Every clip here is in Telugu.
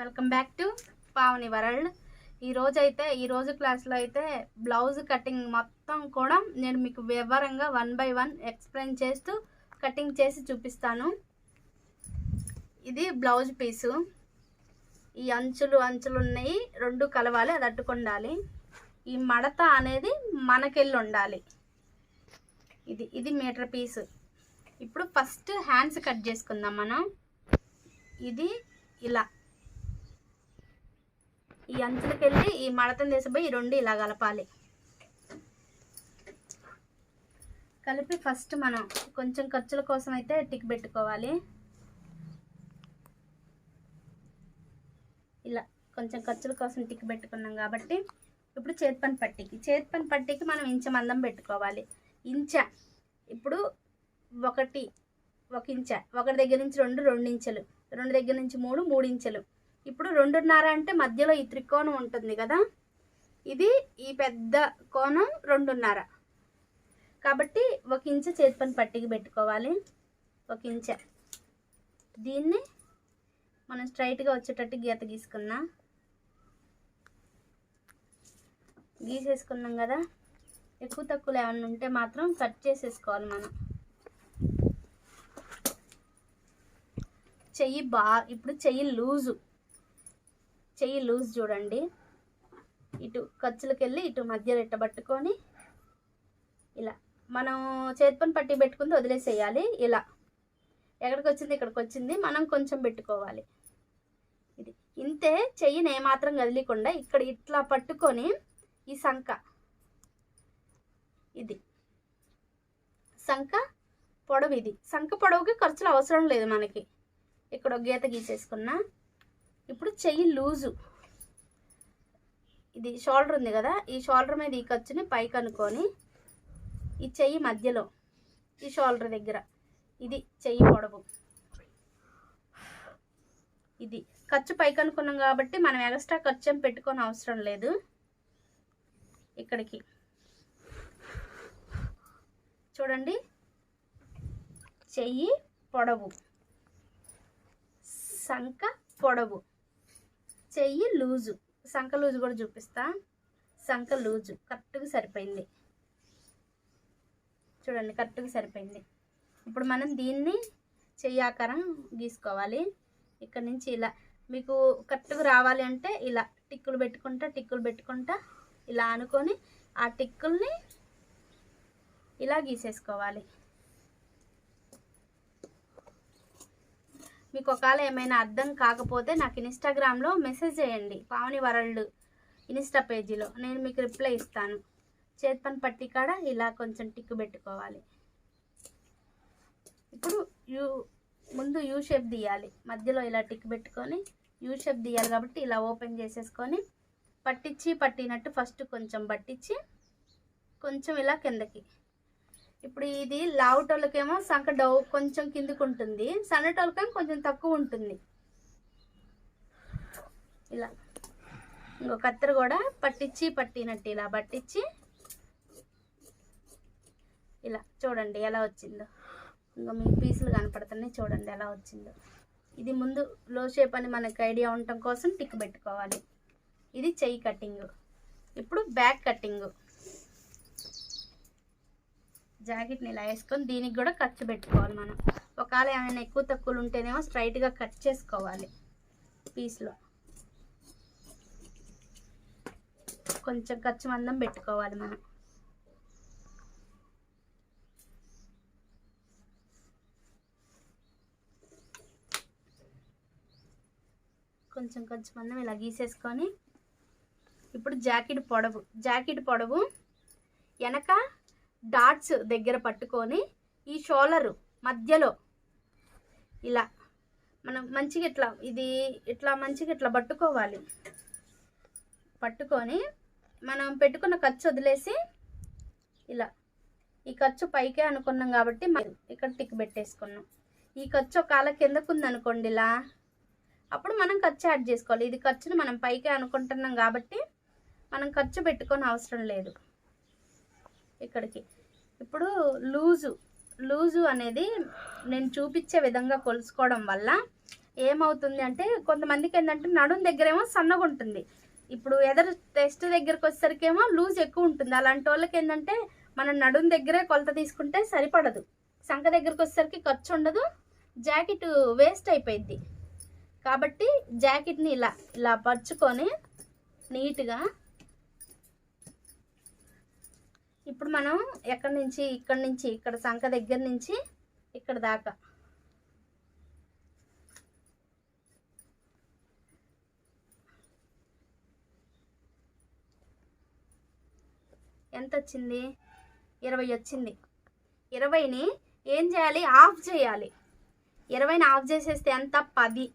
Welcome back to Pavani world. ఈరోజు అయితే ఈరోజు క్లాస్లో అయితే బ్లౌజ్ కటింగ్ మొత్తం కూడా నేను మీకు వివరంగా వన్ బై వన్ ఎక్స్ప్లెయిన్ చేస్తూ కటింగ్ చేసి చూపిస్తాను. ఇది బ్లౌజ్ పీసు. ఈ అంచులు అంచులు ఉన్నాయి. రెండు కలవాలి అది అట్టుకుండాలి ఈ మడత అనేది మనకెళ్ళి ఉండాలి. ఇది ఇది మీటర్ పీసు. ఇప్పుడు ఫస్ట్ హ్యాండ్స్ కట్ చేసుకుందాం మనం. ఇది ఇలా. ఈ అంచులకి వెళ్ళి ఈ మడతను తీసిపోయి ఈ రెండు ఇలా కలపాలి. కలిపి ఫస్ట్ మనం కొంచెం ఖర్చుల కోసం అయితే టిక్ పెట్టుకోవాలి. ఇలా కొంచెం ఖర్చుల కోసం టిక్ పెట్టుకున్నాం కాబట్టి ఇప్పుడు చేతి పని పట్టికి. చేతి పని పట్టికి మనం ఇంచ మందం పెట్టుకోవాలి. ఇంచ ఇప్పుడు ఒకటి ఒక ఇంచ. ఒకటి దగ్గర నుంచి రెండు రెండు ఇంచెలు. రెండు దగ్గర నుంచి మూడు మూడు ఇంచెలు. ఇప్పుడు రెండున్నర అంటే మధ్యలో ఈ త్రికోణం ఉంటుంది కదా? ఇది ఈ పెద్ద కోణం రెండున్నర. కాబట్టి ఒక ఇంచు చేతి పని పట్టికి పెట్టుకోవాలి. ఒక ఇంచ. దీన్ని మనం స్ట్రైట్గా వచ్చేటట్టు గీత గీసుకున్నా గీసేసుకున్నాం కదా? ఎక్కువ తక్కువలు ఏమన్నా ఉంటే మాత్రం కట్ చేసేసుకోవాలి మనం. చెయ్యి బా ఇప్పుడు చెయ్యి లూజు. చెయ్యి లూజ్ చూడండి. ఇటు ఖర్చులకు వెళ్ళి ఇటు మధ్యలో ఇట్ట పట్టుకొని ఇలా మనం చేతి పని పట్టి పెట్టుకుంది వదిలేసేయాలి. ఇలా ఎక్కడికి వచ్చింది ఇక్కడికి వచ్చింది మనం కొంచెం పెట్టుకోవాలి. ఇది ఇంతే చెయ్యిని ఏమాత్రం కదిలికుండా ఇక్కడ ఇట్లా పట్టుకొని ఈ సంఖ ఇది సంఖ పొడవు ఇది. సంఖ పొడవుకి ఖర్చులు అవసరం లేదు మనకి. ఇక్కడ ఒక గీత గీసేసుకున్నా. ఇప్పుడు చెయ్యి లూజు. ఇది షోల్డర్ ఉంది కదా ఈ షోల్డర్ మీద ఈ ఖర్చుని పైకి అనుకొని ఈ చెయ్యి మధ్యలో ఈ షోల్డర్ దగ్గర. ఇది చెయ్యి పొడవు. ఇది ఖర్చు పైకి అనుకున్నాం కాబట్టి మనం ఎక్స్ట్రా ఖర్చు ఏం పెట్టుకొని అవసరం లేదు. ఇక్కడికి. చూడండి. చెయ్యి పొడవు. సంక పొడవు. చెయ్యి లూజు. సంక లూజు కూడా చూపిస్తా. సంక లూజు. కరెక్ట్గా సరిపోయింది. చూడండి కరెక్ట్గా సరిపోయింది. ఇప్పుడు మనం దీన్ని చెయ్యి ఆకారం గీసుకోవాలి. ఇక్కడ నుంచి ఇలా. మీకు కరెక్ట్గా రావాలి అంటే ఇలా. టిక్కులు పెట్టుకుంటా టిక్కులు పెట్టుకుంటా ఇలా అనుకొని ఆ టిక్కుల్ని ఇలా గీసేసుకోవాలి. మీకు ఒకవేళ ఏమైనా అర్థం కాకపోతే నాకు ఇన్స్టాగ్రామ్లో మెసేజ్ చేయండి. పావని వరల్డ్ ఇన్స్టా పేజీలో. నేను మీకు రిప్లై ఇస్తాను. చేతి పని పట్టి కాడ ఇలా కొంచెం టిక్ పెట్టుకోవాలి. ఇప్పుడు యూ ముందు యూ షేప్ తీయాలి. మధ్యలో ఇలా టిక్ పెట్టుకొని యూ షేప్ తీయాలి కాబట్టి ఇలా ఓపెన్ చేసేసుకొని పట్టించి పట్టినట్టు ఫస్ట్ కొంచెం పట్టించి కొంచెం ఇలా కిందకి. ఇప్పుడు ఇది లావుటోళ్ళకేమో సంక డౌ కొంచెం కిందికి ఉంటుంది సన్నటోళ్ళకేమో కొంచెం తక్కువ ఉంటుంది ఇలా. ఇంకో కత్తెర కూడా పట్టించి పట్టినట్టు ఇలా పట్టించి ఇలా చూడండి ఎలా వచ్చిందో. ఇంకా మీ పీసులు కనపడుతున్నాయి చూడండి ఎలా వచ్చిందో. ఇది ముందు లో షేప్ అని మనకి ఐడియా ఉండటం కోసం టిక్ పెట్టుకోవాలి. ఇది చెయ్యి కటింగ్ ఇప్పుడు బ్యాక్ కటింగ్ జాకెట్ని ఇలా వేసుకొని దీనికి కూడా ఖర్చు పెట్టుకోవాలి మనం. ఒకవేళ ఏమైనా ఎక్కువ తక్కువలు ఉంటేనేమో స్ట్రైట్గా కట్ చేసుకోవాలి పీస్లో కొంచెం ఖర్చు మందం పెట్టుకోవాలి మనం. కొంచెం కొంచెం మందం ఇలా గీసేసుకొని ఇప్పుడు జాకెట్ పొడవు. జాకెట్ పొడవు వెనక డాట్స్ దగ్గర పట్టుకొని ఈ షోలరు మధ్యలో ఇలా మనం మంచిగా ఇట్లా ఇది ఇట్లా మంచిగా ఇట్లా పట్టుకోవాలి. పట్టుకొని మనం పెట్టుకున్న ఖర్చు వదిలేసి ఇలా ఈ ఖర్చు పైకే అనుకున్నాం కాబట్టి మనం ఇక్కడ టిక్ పెట్టేసుకున్నాం. ఈ ఖర్చు ఒకవేళ కిందకు ఉందనుకోండి ఇలా. అప్పుడు మనం ఖర్చు యాడ్ చేసుకోవాలి. ఇది ఖర్చుని మనం పైకే అనుకుంటున్నాం కాబట్టి మనం ఖర్చు పెట్టుకొని అవసరం లేదు. ఇక్కడికి. ఇప్పుడు లూజు లూజు అనేది నేను చూపించే విధంగా కొలుసుకోవడం వల్ల ఏమవుతుంది అంటే కొంతమందికి ఏంటంటే నడుం దగ్గరేమో సన్నగా ఉంటుంది. ఇప్పుడు ఎదరు టెస్ట్ దగ్గరకు వచ్చేసరికేమో లూజ్ ఎక్కువ ఉంటుంది. అలాంటి వాళ్ళకి ఏంటంటే మనం నడుం దగ్గరే కొలత తీసుకుంటే సరిపడదు. సంఖ దగ్గరకు వచ్చేసరికి ఖర్చు ఉండదు. జాకెట్ వేస్ట్ అయిపోయింది కాబట్టి జాకెట్ని ఇలా ఇలా పరుచుకొని నీట్గా ఇప్పుడు మనం ఎక్కడి నుంచి ఇక్కడి నుంచి ఇక్కడ సంఖ దగ్గర నుంచి ఇక్కడ దాకా. ఎంత వచ్చింది ఇరవై వచ్చింది. ఇరవైని ఏం చేయాలి? ఆఫ్ చేయాలి. ఇరవైని ఆఫ్ చేసేస్తే ఎంత? పది.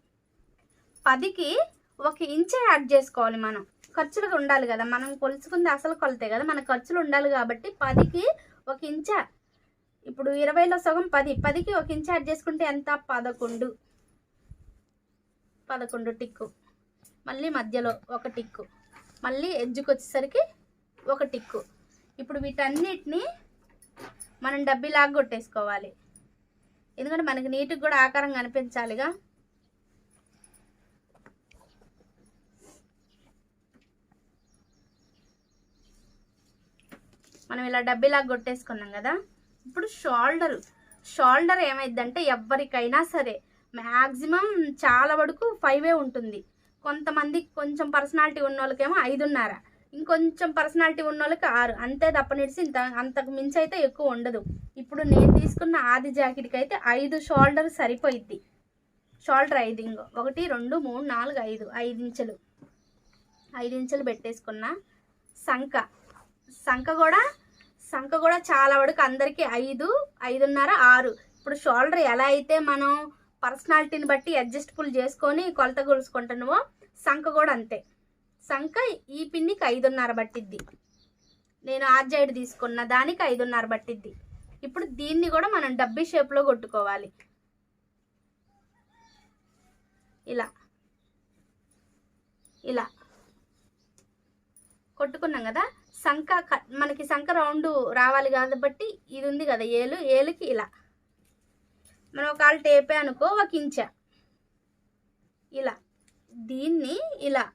పదికి ఒక ఇంచే యాడ్ చేసుకోవాలి మనం. ఖర్చులు ఉండాలి కదా. మనం కొలుచుకుంది అసలు కొలతే కదా. మన ఖర్చులు ఉండాలి కాబట్టి పదికి ఒక ఇంచ. ఇప్పుడు ఇరవైలో సగం పది. పదికి ఒక ఇంచ యాడ్ చేసుకుంటే ఎంత? పదకొండు. పదకొండు టిక్కు. మళ్ళీ మధ్యలో ఒక టిక్కు. మళ్ళీ ఎడ్జ్కి వచ్చేసరికి ఒక టిక్కు. ఇప్పుడు వీటన్నిటిని మనం డబ్బీలాగా కొట్టేసుకోవాలి. ఎందుకంటే మనకి నీటికి కూడా ఆకారం కనిపించాలిగా. మనం ఇలా డబ్బీలాగా కొట్టేసుకున్నాం కదా ఇప్పుడు షోల్డర్. షోల్డర్ ఏమైందంటే ఎవరికైనా సరే మ్యాక్సిమం చాలా వరకు ఫైవే ఉంటుంది. కొంతమంది కొంచెం పర్సనాలిటీ ఉన్న వాళ్ళకేమో ఐదున్నర ఇంకొంచెం పర్సనాలిటీ ఉన్న వాళ్ళకి ఆరు. అంతే తప్పనిడిసి ఇంత అంతకు మించి అయితే ఎక్కువ ఉండదు. ఇప్పుడు నేను తీసుకున్న ఆది జాకెట్కి అయితే ఐదు షోల్డర్ సరిపోయిద్ది. షోల్డర్ ఐదు ఇంకో ఒకటి రెండు మూడు నాలుగు ఐదు ఐదు ఇంచులు. ఐదు ఇంచులు పెట్టేసుకున్న సంక. సంఖ కూడా సంఖ కూడా చాలా వరకు అందరికీ ఐదు ఐదున్నర ఆరు. ఇప్పుడు షోల్డర్ ఎలా అయితే మనం పర్సనాలిటీని బట్టి అడ్జస్టబుల్ చేసుకొని కొలత కొలుసుకుంటున్నామో సంఖ కూడా అంతే. సంఖ ఈ పిన్నికి ఐదున్నర పట్టిద్ది. నేను ఆర్జైడ్ తీసుకున్న దానికి ఐదున్నర పట్టిద్ది. ఇప్పుడు దీన్ని కూడా మనం డబ్బీ షేప్లో కొట్టుకోవాలి. ఇలా. ఇలా. కొట్టుకున్నాం కదా? సంఖ క- మనకి సంఖ రౌండ్ రావాలి కాబట్టి ఇది ఉంది కదా ఏలు ఏలుకి ఇలా. మనం ఒకవేళ టేపే అనుకో ఒక ఇంచ. ఇలా. దీన్ని ఇలా.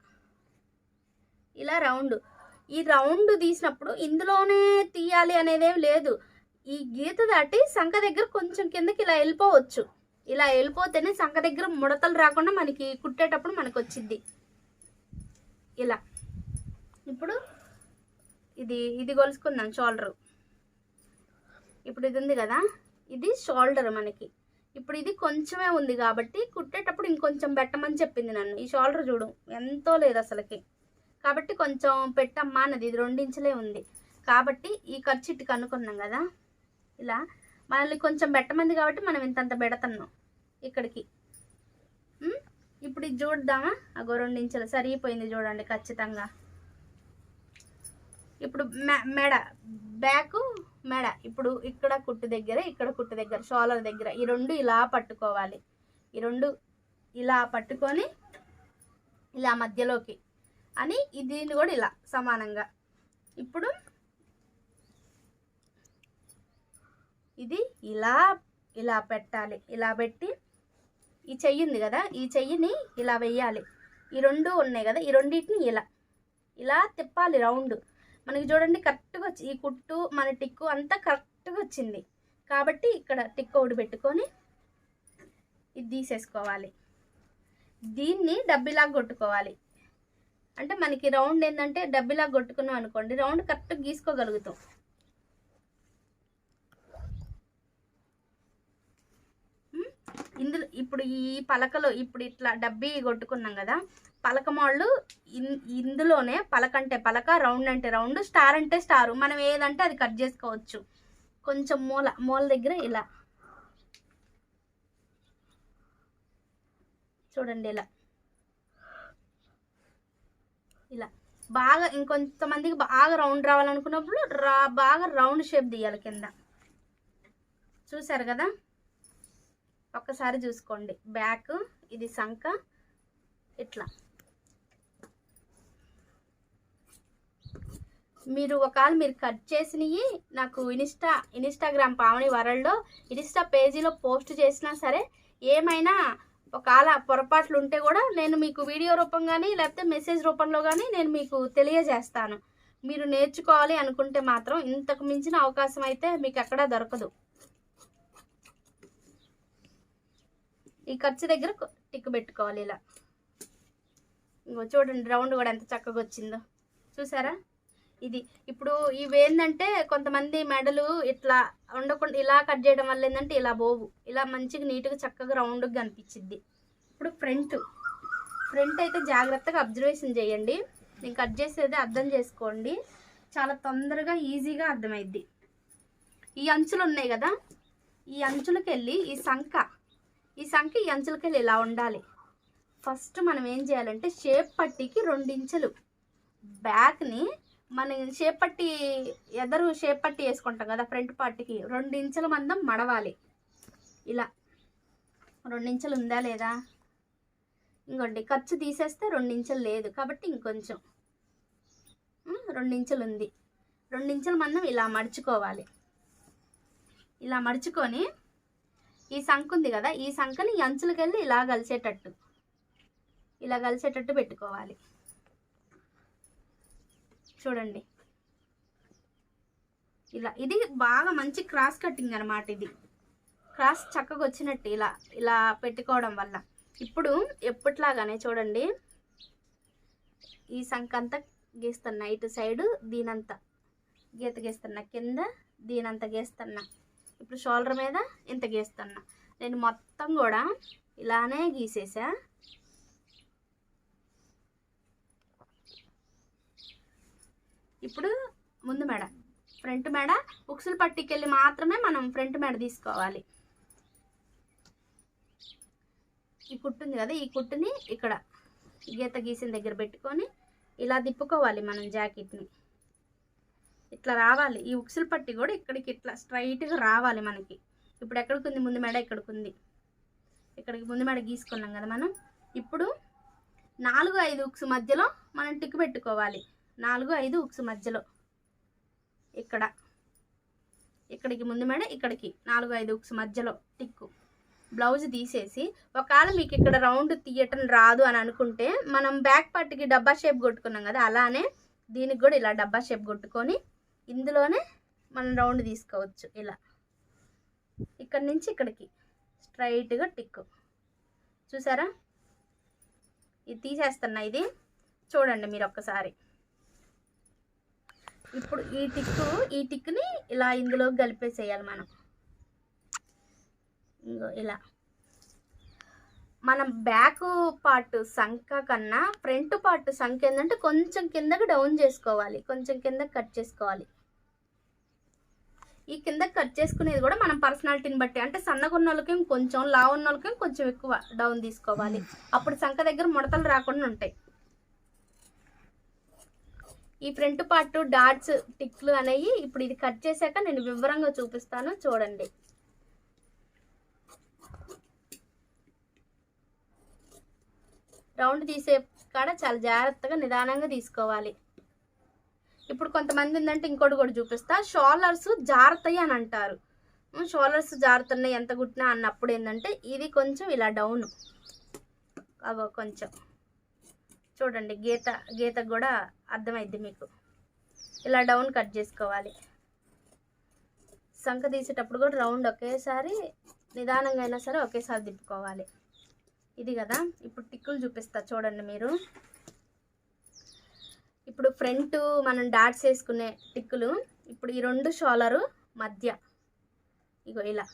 ఇలా రౌండ్. ఈ రౌండ్ తీసినప్పుడు ఇందులోనే తీయాలి అనేదేం లేదు. ఈ గీత దాటి సంఖ దగ్గర కొంచెం కిందకి ఇలా వెళ్ళిపోవచ్చు. ఇలా వెళ్ళిపోతేనే సంఖ దగ్గర ముడతలు రాకుండా మనకి కుట్టేటప్పుడు మనకు వచ్చింది ఇలా. ఇప్పుడు ఇది ఇది కొలుసుకుందాం షోల్డర్ ఇప్పుడు ఇది ఉంది కదా? ఇది షోల్డర్ మనకి. ఇప్పుడు ఇది కొంచెమే ఉంది కాబట్టి కుట్టేటప్పుడు ఇంకొంచెం పెట్టమని చెప్పింది నన్ను. ఈ షోల్డర్ చూడు ఎంతో లేదు అసలుకి. కాబట్టి కొంచెం పెట్టమ్మా అన్నది. ఇది రెండించలే ఉంది. కాబట్టి ఈ ఖర్చు ఇటు అనుకున్నాం కదా? ఇలా మనల్ని కొంచెం పెట్టమంది కాబట్టి మనం ఇంతంత పెడుతున్నాం ఇక్కడికి. ఇప్పుడు ఇది చూద్దామా? అగో రెండించలు సరిపోయింది చూడండి ఖచ్చితంగా. ఇప్పుడు మె- మెడ బ్యాక్ మెడ. ఇప్పుడు ఇక్కడ కుట్టు దగ్గర ఇక్కడ కుట్టు దగ్గర షోలర్ దగ్గర. ఈ రెండు ఇలా పట్టుకోవాలి. ఈ రెండు ఇలా పట్టుకొని ఇలా మధ్యలోకి అని దీన్ని కూడా ఇలా సమానంగా. ఇప్పుడు ఇది ఇలా ఇలా పెట్టాలి. ఇలా పెట్టి ఈ చెయ్యి ఉంది కదా ఈ చెయ్యిని ఇలా వెయ్యాలి. ఈ రెండు ఉన్నాయి కదా ఈ రెండింటిని ఇలా ఇలా తిప్పాలి రౌండ్. మనకి చూడండి కరెక్ట్గా వచ్చి ఈ కుట్టు మన టిక్కు అంతా కరెక్ట్గా వచ్చింది. కాబట్టి ఇక్కడ టిక్ ఒకటి పెట్టుకొని ఇది తీసేసుకోవాలి. దీన్ని డబ్బిలాగా కొట్టుకోవాలి. అంటే మనకి రౌండ్ ఏంటంటే డబ్బిలాగా కొట్టుకున్నాం అనుకోండి రౌండ్ కరెక్ట్గా గీసుకోగలుగుతాం. ఇందులో ఇప్పుడు ఈ పలకలో ఇప్పుడు ఇట్లా డబ్బీ కొట్టుకున్నాం కదా పలకమాళ్ళు ఇన్- ఇందులోనే పలక అంటే పలక రౌండ్ అంటే రౌండ్ స్టార్ అంటే స్టార్. మనం ఏదంటే అది కట్ చేసుకోవచ్చు. కొంచెం మూల మూల దగ్గర ఇలా. చూడండి ఇలా. ఇలా. బాగా ఇంకొంతమందికి బాగా రౌండ్ రావాలనుకున్నప్పుడు రా బాగా రౌండ్ షేప్ తీయాలి కింద. చూసారు కదా? ఒక్కసారి చూసుకోండి. బ్యాక్ ఇది సంక ఇట్లా. మీరు ఒకవేళ మీరు కట్ చేసినవి నాకు ఇన్స్టా ఇన్స్టాగ్రామ్ పావని వరల్డ్లో ఇన్స్టా పేజీలో పోస్ట్ చేసినా సరే ఏమైనా ఒకవేళ పొరపాట్లు ఉంటే కూడా నేను మీకు వీడియో రూపం కానీ లేకపోతే మెసేజ్ రూపంలో కానీ నేను మీకు తెలియజేస్తాను. మీరు నేర్చుకోవాలి అనుకుంటే మాత్రం ఇంతకు మించిన అవకాశం అయితే మీకు ఎక్కడా దొరకదు. ఈ ఖర్చు దగ్గర టిక్ పెట్టుకోవాలి ఇలా. ఇంకో చూడండి రౌండ్ కూడా ఎంత చక్కగా వచ్చిందో. చూసారా? ఇది. ఇప్పుడు ఇవి ఏంటంటే కొంతమంది మెడలు ఇట్లా ఉండకుండా ఇలా కట్ చేయడం వల్ల ఏంటంటే ఇలా బోవు ఇలా మంచిగా నీట్గా చక్కగా రౌండ్గా కనిపించింది ఇప్పుడు ఫ్రంట్. ఫ్రంట్ అయితే జాగ్రత్తగా అబ్జర్వేషన్ చేయండి. నేను కట్ చేసేది అర్థం చేసుకోండి. చాలా తొందరగా ఈజీగా అర్థమైద్ది. ఈ అంచులు ఉన్నాయి కదా? ఈ అంచులకి వెళ్ళి ఈ సంఖ. ఈ సంఖ ఈ అంచులకి వెళ్ళి ఇలా ఉండాలి. ఫస్ట్ మనం ఏం చేయాలంటే షేప్ పట్టీకి రెండించులు. బ్యాక్ని మన షేప్ పట్టి ఎదరు షేప్ పట్టి వేసుకుంటాం కదా ఫ్రంట్ పార్ట్కి. రెండించుల మందం మడవాలి. ఇలా. రెండించులు ఉందా లేదా? ఇంకోండి ఖర్చు తీసేస్తే రెండించులు లేదు కాబట్టి ఇంకొంచెం. ఉం, ఉంది. రెండించుల మందం ఇలా మడుచుకోవాలి. ఇలా మడుచుకొని ఈ సంఖ ఉంది కదా ఈ సంఖని ఈ ఇలా కలిసేటట్టు. ఇలా కలిసేటట్టు పెట్టుకోవాలి. చూడండి. ఇలా ఇది బాగా మంచి క్రాస్ కటింగ్ అనమాట ఇది. క్రాస్ చక్కగా వచ్చినట్టు ఇలా ఇలా పెట్టుకోవడం వల్ల. ఇప్పుడు ఎప్పట్లాగానే చూడండి. ఈ సంకంతా గీస్తున్నా ఇటు సైడు దీనంతా. గీత గీస్తున్నా కింద దీనంత గీస్తున్నా. ఇప్పుడు షోల్డర్ మీద ఇంత గీస్తున్నా. నేను మొత్తం కూడా ఇలానే గీసేసా. ఇప్పుడు ముందు మెడ. ఫ్రంట్ మెడ ఉక్సులు పట్టుకెళ్ళి మాత్రమే మనం ఫ్రంట్ మెడ తీసుకోవాలి. ఈ కుట్టుంది కదా ఈ కుట్టుని ఇక్కడ గీత గీసిన దగ్గర పెట్టుకొని ఇలా తిప్పుకోవాలి మనం జాకెట్ని. ఇట్లా రావాలి. ఈ ఉక్సులు పట్టి కూడా ఇక్కడికి ఇట్లా స్ట్రైట్గా రావాలి మనకి. ఇప్పుడు ఎక్కడికి ఉంది ముందు మెడ ఇక్కడికి ఉంది ఇక్కడికి ముందు మెడ గీసుకున్నాం కదా మనం. ఇప్పుడు నాలుగు ఐదు ఉక్స్ మధ్యలో మనం టిక్ పెట్టుకోవాలి. నాలుగు ఐదు ఉక్సు మధ్యలో. ఇక్కడ. ఇక్కడికి ముందు మేడ ఇక్కడికి. నాలుగు ఐదు ఉక్సు మధ్యలో. టిక్కు. బ్లౌజ్ తీసేసి ఒకవేళ మీకు ఇక్కడ రౌండ్ తీయటం రాదు అని అనుకుంటే మనం బ్యాక్ పార్ట్కి డబ్బా షేప్ కొట్టుకున్నాం కదా అలానే దీనికి కూడా ఇలా డబ్బా షేప్ కొట్టుకొని ఇందులోనే మనం రౌండ్ తీసుకోవచ్చు ఇలా. ఇక్కడ నుంచి ఇక్కడికి. స్ట్రైట్గా టిక్ చూసారా? ఇది తీసేస్తున్నా ఇది. చూడండి మీరు ఒక్కసారి. ఇప్పుడు ఈ టిక్కు ఈ టిక్ని ఇలా ఇందులో కలిపేసేయాలి మనం. ఇంగో ఇలా. మనం బ్యాక్ పార్ట్ సంఖ కన్నా ఫ్రంట్ పార్ట్ సంఖ ఏంటంటే కొంచెం కిందకి డౌన్ చేసుకోవాలి. కొంచెం కిందకి కట్ చేసుకోవాలి. ఈ కింద కట్ చేసుకునేది కూడా మనం పర్సనాలిటీని బట్టి అంటే సన్నగా ఉన్న వాళ్ళకి కొంచెం లావు ఉన్న వాళ్ళకి కొంచెం ఎక్కువ డౌన్ తీసుకోవాలి. అప్పుడు సంఖ దగ్గర ముడతలు రాకుండా ఉంటాయి. ఈ ఫ్రంట్ పార్ట్ డాట్స్ టిక్లు అనేవి ఇప్పుడు ఇది కట్ చేశాక నేను వివరంగా చూపిస్తాను. చూడండి. రౌండ్ తీసే కాడ చాలా జాగ్రత్తగా నిదానంగా తీసుకోవాలి. ఇప్పుడు కొంతమంది ఏంటంటే ఇంకోటి కూడా చూపిస్తా. షోలర్స్ జారుతాయి అని అంటారు. షోలర్స్ జారుతున్నాయి ఎంత కుట్టినా అన్నప్పుడు ఏంటంటే ఇది కొంచెం ఇలా డౌన్. అవో కొంచెం. చూడండి గీత గీతకు కూడా అర్థమైద్ది మీకు. ఇలా డౌన్ కట్ చేసుకోవాలి. సంఖ తీసేటప్పుడు కూడా రౌండ్ ఒకేసారి నిదానంగా అయినా సరే ఒకేసారి తిప్పుకోవాలి. ఇది కదా ఇప్పుడు టిక్కులు చూపిస్తా చూడండి మీరు. ఇప్పుడు ఫ్రంట్ మనం డాట్స్ వేసుకునే టిక్కులు ఇప్పుడు ఈ రెండు షోలరు మధ్య. ఇగో ఇలా.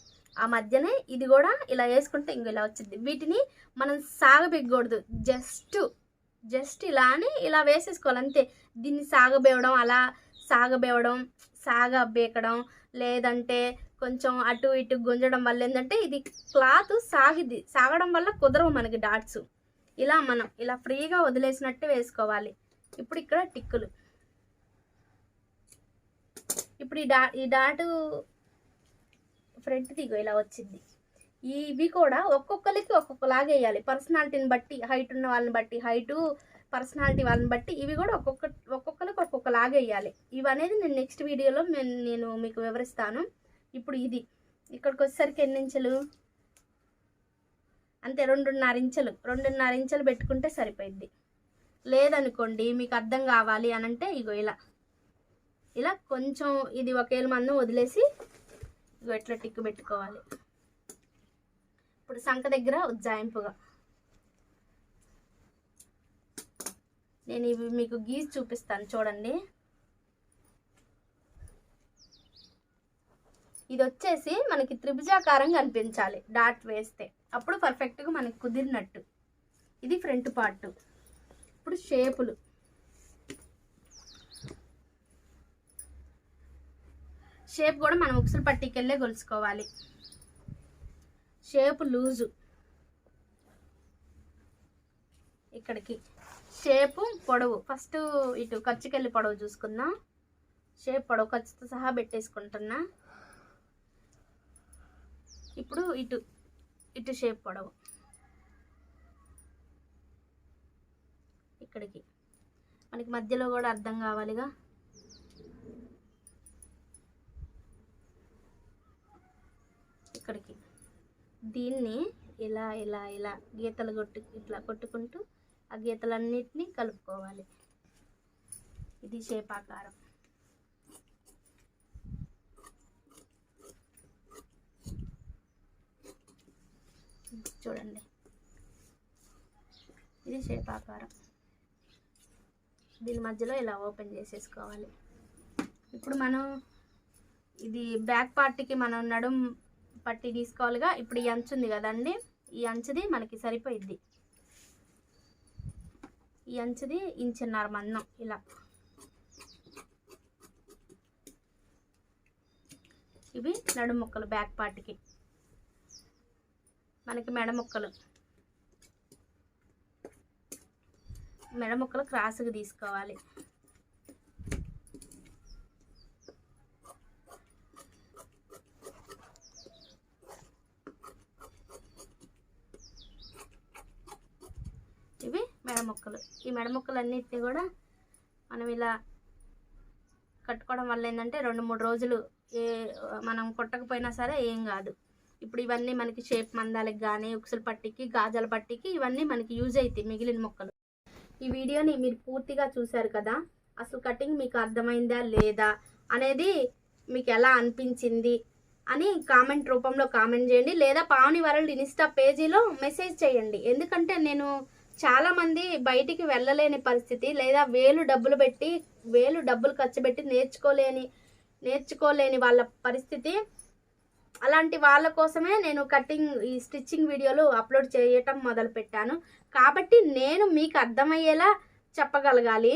ఆ మధ్యనే ఇది కూడా ఇలా వేసుకుంటే ఇంకో ఇలా వచ్చింది వీటిని మనం సాగబెగ్గకూడదు జస్ట్ జస్ట్ ఇలా అని ఇలా వేసేసుకోవాలి. అంతే. దీన్ని సాగబేవడం అలా సాగబేవడం సాగ బేకడం లేదంటే కొంచెం అటు ఇటు గుంజడం వల్ల ఏంటంటే ఇది క్లాత్ సాగిద్ది. సాగడం వల్ల కుదరవు మనకి డాట్స్. ఇలా మనం ఇలా ఫ్రీగా వదిలేసినట్టు వేసుకోవాలి. ఇప్పుడు ఇక్కడ టిక్కులు. ఇప్పుడు ఈ డా ఈ డాటు ఫ్రంట్ దిగు ఇలా వచ్చింది. ఇవి కూడా ఒక్కొక్కరికి ఒక్కొక్కలాగా వేయాలి. పర్సనాలిటీని బట్టి హైట్ ఉన్న వాళ్ళని బట్టి హైటు పర్సనాలిటీ వాళ్ళని బట్టి ఇవి కూడా ఒక్కొక్క ఒక్కొక్కరికి ఒక్కొక్కలాగా వేయాలి. ఇవి అనేది నేను నెక్స్ట్ వీడియోలో నేను నేను మీకు వివరిస్తాను. ఇప్పుడు ఇది. ఇక్కడికి వచ్చేసరికి ఎన్ని ఇంచులు? అంతే రెండున్నర ఇంచులు. రెండున్నర ఇంచులు పెట్టుకుంటే సరిపోయిద్ది. లేదనుకోండి మీకు అర్థం కావాలి అని అంటే ఇగో ఇలా. ఇలా కొంచెం ఇది ఒకేళ్ళ మందం వదిలేసి ఇగో ఎట్లా టిక్కు పెట్టుకోవాలి. ఇప్పుడు సంఖ దగ్గర ఉజ్జాయింపుగా నేను ఇవి మీకు గీసి చూపిస్తాను చూడండి. ఇది వచ్చేసి మనకి త్రిభుజాకారం కనిపించాలి డాట్ వేస్తే. అప్పుడు పర్ఫెక్ట్గా మనకి కుదిరినట్టు. ఇది ఫ్రంట్ పార్ట్. ఇప్పుడు షేపులు. షేప్ కూడా మనం ఉక్సులు పట్టికెళ్ళే కొలుసుకోవాలి షేప్ లూజు. ఇక్కడికి. షేపు పొడవు. ఫస్ట్ ఇటు ఖర్చుకెళ్ళి పొడవు చూసుకుందాం. షేప్ పొడవు ఖర్చుతో సహా పెట్టేసుకుంటున్నా. ఇప్పుడు ఇటు ఇటు షేప్ పొడవు. ఇక్కడికి. మనకి మధ్యలో కూడా అర్థం కావాలిగా. ఇక్కడికి. దీన్ని ఇలా ఇలా ఇలా గీతలు కొట్టు ఇట్లా కొట్టుకుంటూ ఆ గీతలన్నిటినీ కలుపుకోవాలి. ఇది షేపాకారం చూడండి. ఇది షేపాకారం దీని మధ్యలో ఇలా ఓపెన్ చేసేసుకోవాలి. ఇప్పుడు మనం ఇది బ్యాక్ పార్ట్కి మనం నడుం పట్టి తీసుకోవాలిగా. ఇప్పుడు ఈ అంచు ఉంది కదండి. ఈ అంచుది మనకి సరిపోయిద్ది. ఈ అంచుది ఇంచున్నర మందం ఇలా. ఇవి నడుముక్కలు బ్యాక్ పార్ట్కి మనకి మెడ ముక్కలు. మెడ ముక్కలు క్రాస్గా తీసుకోవాలి ఇవి మెడ ముక్కలు ఈ మెడ ముక్కలన్నిటిని కూడా మనం ఇలా కట్టుకోవడం వల్ల ఏంటంటే రెండు మూడు రోజులు ఏ మనం కొట్టకపోయినా సరే ఏం కాదు. ఇప్పుడు ఇవన్నీ మనకి షేప్ మందాలకి కానీ ఉక్సుల పట్టికి గాజల పట్టికి ఇవన్నీ మనకి యూజ్ అవుతాయి మిగిలిన మొక్కలు. ఈ వీడియోని మీరు పూర్తిగా చూశారు కదా? అసలు కటింగ్ మీకు అర్థమైందా లేదా అనేది మీకు ఎలా అనిపించింది అని కామెంట్ రూపంలో కామెంట్ చేయండి లేదా పావని వరల్డ్ ఇన్స్టా పేజీలో మెసేజ్ చేయండి. ఎందుకంటే నేను చాలామంది బయటికి వెళ్ళలేని పరిస్థితి లేదా వేలు డబ్బులు పెట్టి వేలు డబ్బులు ఖర్చు పెట్టి నేర్చుకోలేని నేర్చుకోలేని వాళ్ళ పరిస్థితి. అలాంటి వాళ్ళ కోసమే నేను కటింగ్ ఈ స్టిచ్చింగ్ వీడియోలు అప్లోడ్ చేయటం మొదలుపెట్టాను. కాబట్టి నేను మీకు అర్థమయ్యేలా చెప్పగలగాలి.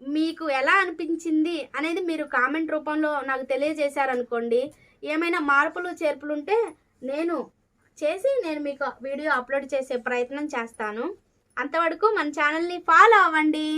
మీకు ఎలా అనిపించింది అనేది మీరు కామెంట్ రూపంలో నాకు తెలియజేశారనుకోండి. ఏమైనా మార్పులు చేర్పులు ఉంటే నేను చేసి నేను మీకు వీడియో అప్లోడ్ చేసే ప్రయత్నం చేస్తాను. అంతవరకు మన ఛానల్ని ఫాలో అవ్వండి.